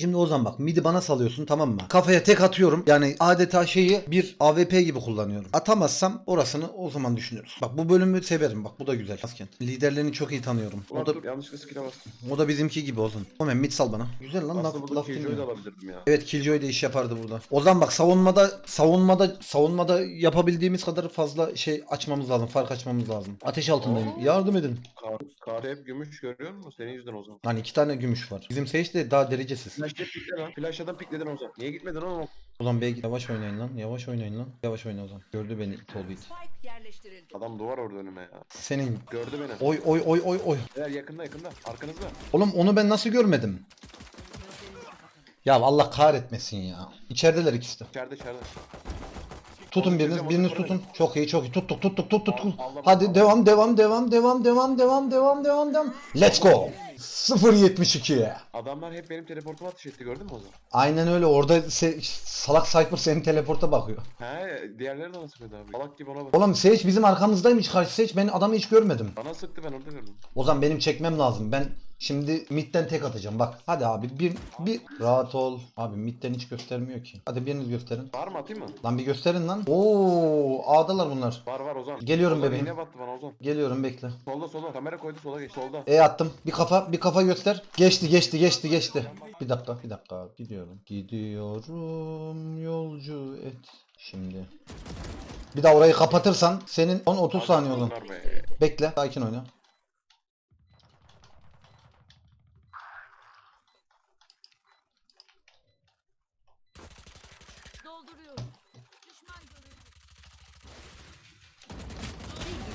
Şimdi Ozan bak midi bana salıyorsun tamam mı? Kafaya tek atıyorum. Yani adeta şeyi bir AWP gibi kullanıyorum. Atamazsam orasını o zaman düşünürüz. Bak bu bölümü severim. Bak bu da güzel. Asken. Liderlerini çok iyi tanıyorum. Ulan O da dur yanlışlıkla skill'e bastım. o da bizimki gibi Ozan. Omen mid sal bana. Güzel lan Aslında burada Killjoy'u da alabilirdim ya. Evet Killjoy da iş yapardı burada. Ozan bak savunmada savunmada savunmada yapabildiğimiz kadar fazla şey açmamız lazım. Fark açmamız lazım. Ateş altındayım. Aa. Yardım edin. Kar, kar hep gümüş görüyor musun? Senin yüzünden o zaman. Hani iki tane gümüş var. Bizim Sage de daha derecesiz. Flash'ta pikle lan. Flash'tan pikledin o zaman. Niye gitmedin oğlum? Ozan Bey yavaş oynayın lan. Yavaş oynayın lan. Yavaş oyna Ozan. Gördü beni Tolbit. Spike yerleştirildi. Adam duvar orada önüme ya. Senin Gördü beni. oy oy oy oy oy. Beyler yakında yakında. Arkanızda. Oğlum onu ben nasıl görmedim? Ya Allah kahretmesin ya. İçerideler ikisi de. İçeride içeride. Tutun biriniz, biriniz tutun. Çok iyi, çok iyi. Tuttuk, tuttuk, tuttuk. Tuttuk. Hadi devam, devam, devam, devam, devam, devam, devam, devam, devam. Let's go. 0.72. Adamlar hep benim teleportuma ateş etti gördün mü o zaman? Aynen öyle. Orada se- salak Cypher senin teleporta bakıyor. He diğerleri de nasıl sıkıyordu abi? Salak gibi ona bak. Oğlum Sage bizim arkamızdaymış karşı Sage. Ben adamı hiç görmedim. Bana sıktı ben orada gördüm. O zaman benim çekmem lazım. Ben şimdi midden tek atacağım. Bak hadi abi bir bir rahat ol. Abi midden hiç göstermiyor ki. Hadi biriniz gösterin. Var mı atayım mı? Lan bir gösterin lan. Oo, A'dalar bunlar. Var var Ozan. Geliyorum Ozan, bebeğim. iğne battı bana Ozan. Geliyorum bekle. Solda solda. Kamera koydu sola geç. Solda. E attım. Bir kafa, bir kafa göster. Geçti, geçti, geçti, geçti. Bir dakika, bir dakika abi. Gidiyorum. Gidiyorum yolcu et. Şimdi. Bir daha orayı kapatırsan senin 10-30 saniye olur. Bekle. Sakin oyna. Dolduruyorum. Düşman görüldü.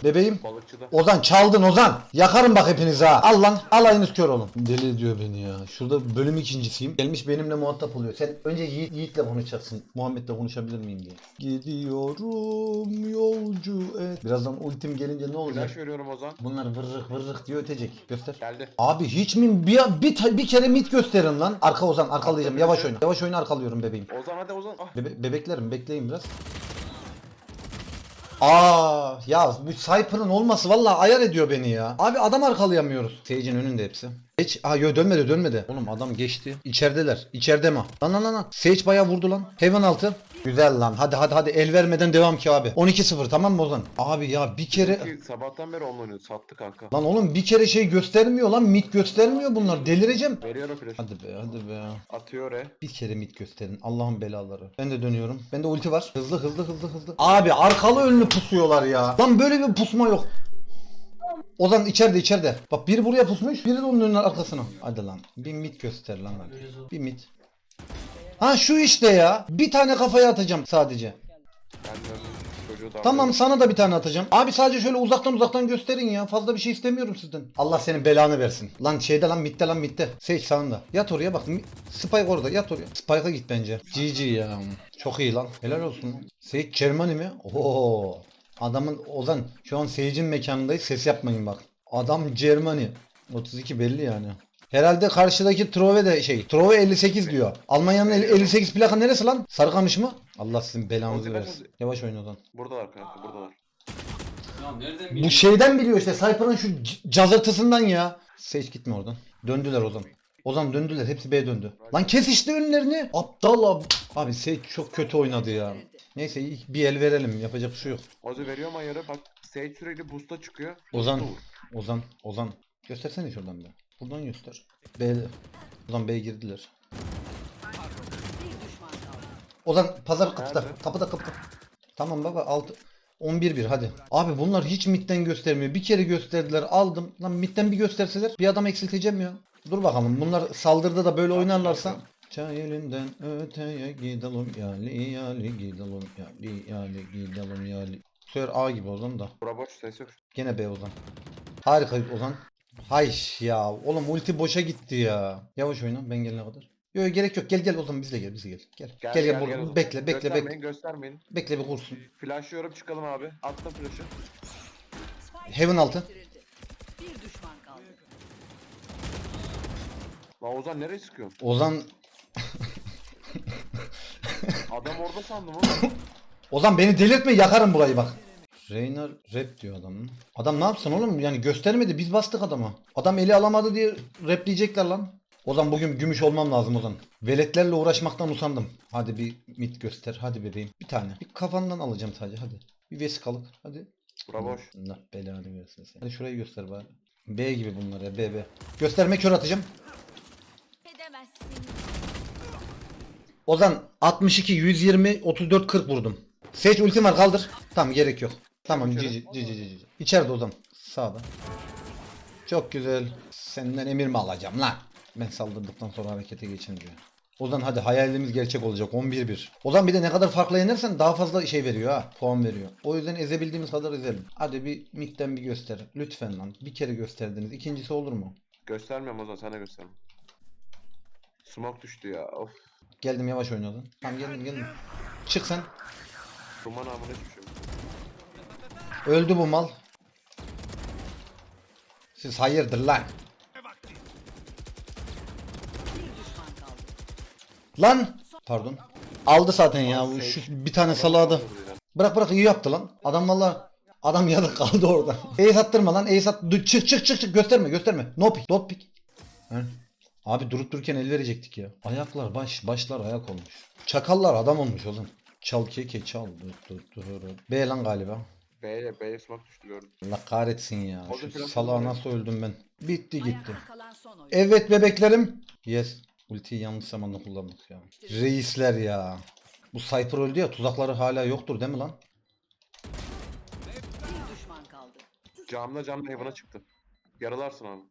Bebeğim. Balıkçıda. Ozan çaldın Ozan. Yakarım bak hepinizi ha. Al lan. Alayınız kör olun. Deli ediyor beni ya. Şurada bölüm ikincisiyim. Gelmiş benimle muhatap oluyor. Sen önce Yiğit, Yiğit'le konuşacaksın. Muhammed'le konuşabilir miyim diye. Gidiyorum yolcu et. Birazdan ultim gelince ne olacak? Flash veriyorum Ozan. Bunlar vırrık vırrık diye ötecek. Göster. Geldi. Abi hiç mi bir, bir, bir kere mit gösterin lan. Arka Ozan arkalayacağım. Yavaş oyna. Yavaş oyna arkalıyorum bebeğim. Ozan hadi Ozan. Ah. Bebe- bebeklerim bekleyin biraz. Aa ya bu Cypher'ın olması vallahi ayar ediyor beni ya. Abi adam arkalayamıyoruz. Sage'in önünde hepsi. Sage, aa yo dönmedi dönmedi. Oğlum adam geçti. İçerideler. İçeride mi? Lan lan lan lan. Sage bayağı vurdu lan. Heaven altı. Güzel lan. Hadi hadi hadi el vermeden devam ki abi. 12-0 tamam mı Ozan? Abi ya bir kere... Ki sabahtan beri onunla oynuyor. Sattı kanka. Lan oğlum bir kere şey göstermiyor lan. Mit göstermiyor bunlar. Delireceğim. Veriyorum flash. Hadi be hadi be. Atıyor e. Bir kere mit gösterin. Allah'ın belaları. Ben de dönüyorum. Bende ulti var. Hızlı hızlı hızlı hızlı. Abi arkalı önlü pusuyorlar ya. Lan böyle bir pusma yok. Ozan içeride içeride. Bak biri buraya pusmuş. Biri de onun önüne arkasına. Hadi lan. Bir mit göster lan hadi. Bir mit. Ha şu işte ya. Bir tane kafaya atacağım sadece. Ben da Tamam sana da bir tane atacağım. Abi sadece şöyle uzaktan uzaktan gösterin ya. Fazla bir şey istemiyorum sizden. Allah senin belanı versin. Lan şeyde lan mitte lan mitte. Sage sağında. Yat oraya bak. Mi- Spike orada yat oraya. Spike'a git bence. GG ya. Çok iyi lan. Helal olsun. Sage Germany mi? Oo. Adamın Ozan şu an Sage'in mekanındayız. Ses yapmayın bak. Adam Germany. 32 belli yani. Herhalde karşıdaki Trove de şey. Trove 58 diyor. Almanya'nın el- 58 plaka neresi lan? Sarıkamış mı? Allah sizin belanızı Ozi, versin. Ozi. Yavaş oyna Ozan. Buradalar kanka buradalar. Ya nereden Bu şeyden biliyor işte Cypher'ın şu c- cazırtısından ya. Sage gitme oradan. Döndüler Ozan. Ozan döndüler. Hepsi B döndü. Lan kes işte önlerini. Aptal abi. Abi Sage çok kötü oynadı ya. Neyse ilk bir el verelim. Yapacak bir şey yok. Ozi veriyor mu ayarı? Bak Sage sürekli boost'a çıkıyor. Ozan. Boost'a vur. Ozan. Ozan. Göstersene şuradan bir. Buradan göster. B. Ozan B'ye girdiler. Ozan pazar kapıda. Kapıda kapıda. Tamam baba 6 11-1 hadi. Abi bunlar hiç midden göstermiyor. Bir kere gösterdiler aldım. Lan midden bir gösterseler bir adam eksilteceğim ya. Dur bakalım bunlar saldırıda da böyle oynarlarsa. Çay elinden öteye gidelim yali yali gidelim yali yali gidelim yali. Sefer A gibi Ozan da. Bura boş ses yok. Gene B Ozan. Harika Ozan. Hayş ya. Oğlum ulti boşa gitti ya. Yavaş oyna ben gelene kadar. Yok gerek yok. Gel gel Ozan bizle gel bizle gel. Gel gel gel, bur- Ozan. bekle bekle göstermeyin, bekle. Göstermeyin. Bekle bir kursun. Flashlıyorum çıkalım abi. Attım flash'ı. Heaven altı. Bir düşman kaldı. Lan Ozan nereye sıkıyorsun? Ozan Adam orada sandım oğlum. Ozan beni delirtme yakarım burayı bak. Reynar rap diyor adam. Adam ne yapsın oğlum? Yani göstermedi biz bastık adama. Adam eli alamadı diye rapleyecekler lan. Ozan bugün gümüş olmam lazım Ozan. Veletlerle uğraşmaktan usandım. Hadi bir mit göster. Hadi bebeğim. Bir tane. Bir kafandan alacağım sadece hadi. Bir vesikalık. Hadi. Bura boş. Allah belanı versin sen. Hadi şurayı göster bari. B gibi bunlar ya B B. Gösterme kör atacağım. Ozan 62 120 34 40 vurdum. Seç ultim var kaldır. Tamam gerek yok. Tamam cici cici cici. İçeride Ozan. Sağda. Çok güzel. Senden emir mi alacağım lan? Ben saldırdıktan sonra harekete geçin diyor. Ozan hadi hayalimiz gerçek olacak 11-1. Ozan bir de ne kadar farklı yenersen daha fazla şey veriyor ha. Puan veriyor. O yüzden ezebildiğimiz kadar ezelim. Hadi bir mikten bir göster. Lütfen lan. Bir kere gösterdiniz. İkincisi olur mu? Göstermiyorum Ozan sana gösterme. Smoke düştü ya. Of. Geldim yavaş oyna Ozan. Tamam geldim geldim. Çık sen. Duman amına yok. Öldü bu mal. Siz hayırdır lan? Lan! Pardon. Aldı zaten ya. bu Şu bir tane salağı Bırak bırak iyi yaptı lan. Adam valla adam yazık kaldı orada. Ace attırma lan. Ace at. Dur, çık çık çık çık gösterme gösterme. No pick. Dot pick. Abi durup dururken el verecektik ya. Ayaklar baş başlar ayak olmuş. Çakallar adam olmuş oğlum. Çal keke çal. Dur, dur, dur. B lan galiba. B'ye B'ye smoke düştü gördüm. Allah kahretsin ya. Orada Şu biraz salağa sonra- nasıl öldüm ben. Bitti gitti. Ayakta kalan son oyun. Evet bebeklerim. Yes. Ultiyi yanlış zamanda kullandık ya. Reisler ya. Bu Cypher öldü ya tuzakları hala yoktur değil mi lan? Bir düşman kaldı. Camla camla heaven'a çıktı. Yaralarsın abi.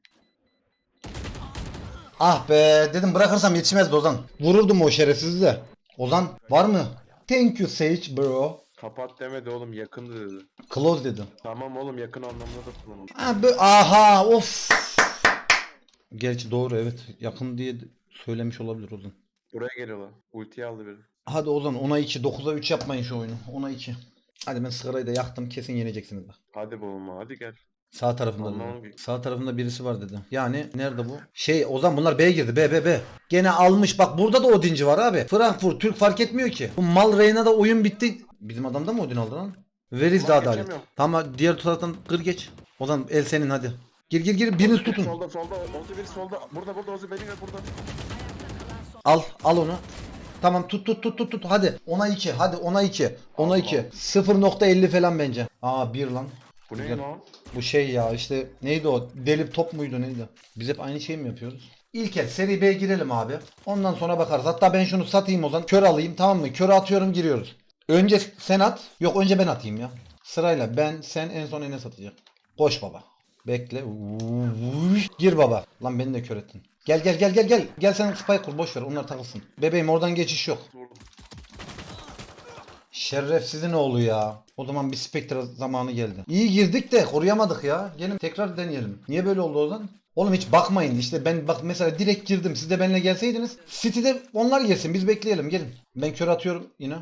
Ah be dedim bırakırsam yetişmezdi Ozan. Vururdum o şerefsizi de. Ozan var mı? Thank you Sage bro. Kapat demedi oğlum yakındı dedi. Close dedim. Tamam oğlum yakın anlamda da kullanılır. Ha, be- aha of. Gerçi doğru evet. Yakın diye söylemiş olabilir Ozan. Buraya geliyorlar. Ultiyi aldı biri. Hadi Ozan 10'a 2 9'a 3 yapmayın şu oyunu. 10'a 2. Hadi ben sigarayı da yaktım kesin yeneceksiniz bak. Hadi bulma hadi gel. Sağ tarafında dedi. Sağ tarafında birisi var dedi. Yani nerede bu? Şey Ozan bunlar B'ye girdi. B B B. Gene almış bak burada da Odinci var abi. Frankfurt Türk fark etmiyor ki. Bu Mal Reyna da oyun bitti. Bizim adam da mı Odin aldı lan? Veriz de Ulan adalet. geçemiyorum. Tamam diğer taraftan kır geç. Ozan el senin hadi. Gir gir gir biriniz Biri tutun. Solda solda. Ozi biri solda. Burada burada Ozi beni gör burada. Al al onu. Tamam tut tut tut tut tut hadi. Ona 2 hadi ona 2. Ona 2. 0.50 falan bence. Aa 1 lan. Bu ne Güzel. lan? Bu şey ya işte neydi o? Delip top muydu neydi? Biz hep aynı şey mi yapıyoruz? İlk el seri B'ye girelim abi. Ondan sonra bakarız. Hatta ben şunu satayım o zaman. Kör alayım tamam mı? Kör atıyorum giriyoruz. Önce sen at. Yok önce ben atayım ya. Sırayla ben sen en son Enes atacak. Koş baba. Bekle. Gir baba. Lan beni de kör ettin. Gel gel gel gel gel. Gel sen spike kur boş ver onlar takılsın. Bebeğim oradan geçiş yok. Şerefsizin oğlu ya. O zaman bir Spectre zamanı geldi. İyi girdik de koruyamadık ya. Gelin tekrar deneyelim. Niye böyle oldu o zaman? Oğlum hiç bakmayın işte ben bak mesela direkt girdim siz de benimle gelseydiniz City'de onlar gelsin biz bekleyelim gelin Ben kör atıyorum yine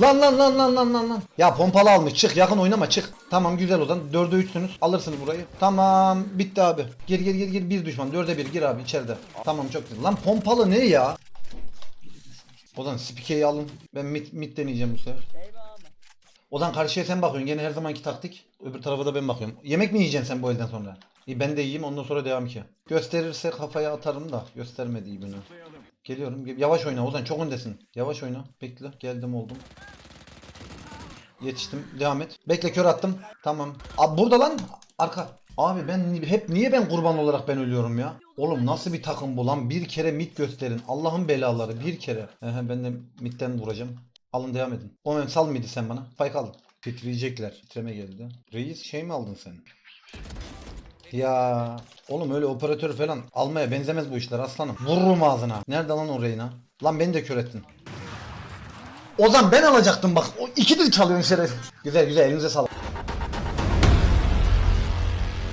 Lan lan lan lan lan lan lan. Ya pompalı almış. Çık yakın oynama çık. Tamam güzel o zaman. 4'e 3'sünüz alırsınız burayı. Tamam bitti abi. Gir gir gir gir. Bir düşman. 4'e 1 gir abi içeride. Tamam çok güzel. Lan pompalı ne ya? O zaman spikeyi alın. Ben mid, mid deneyeceğim bu sefer. O zaman karşıya sen bakıyorsun. Gene her zamanki taktik. Öbür tarafa da ben bakıyorum. Yemek mi yiyeceksin sen bu elden sonra? İyi ben de yiyeyim ondan sonra devam ki. Gösterirse kafaya atarım da. Göstermedi iyi bunu. Geliyorum. Ge- Yavaş oyna Ozan çok öndesin. Yavaş oyna. Bekle. Geldim oldum. Yetiştim. Devam et. Bekle kör attım. Tamam. Abi burada lan. Arka. Abi ben hep niye ben kurban olarak ben ölüyorum ya? Oğlum nasıl bir takım bu lan? Bir kere mid gösterin. Allah'ın belaları bir kere. Ehe, ben de midden vuracağım. Alın devam edin. Omen sal mıydı sen bana? Spike al. Titriyecekler. Titreme geldi. Reis şey mi aldın sen? Ya oğlum öyle operatör falan almaya benzemez bu işler aslanım. Vururum ağzına. Nerede lan o Reyna? Lan beni de kör ettin. Ozan ben alacaktım bak. O iki de çalıyorsun şeref. Güzel güzel elinize sağlık.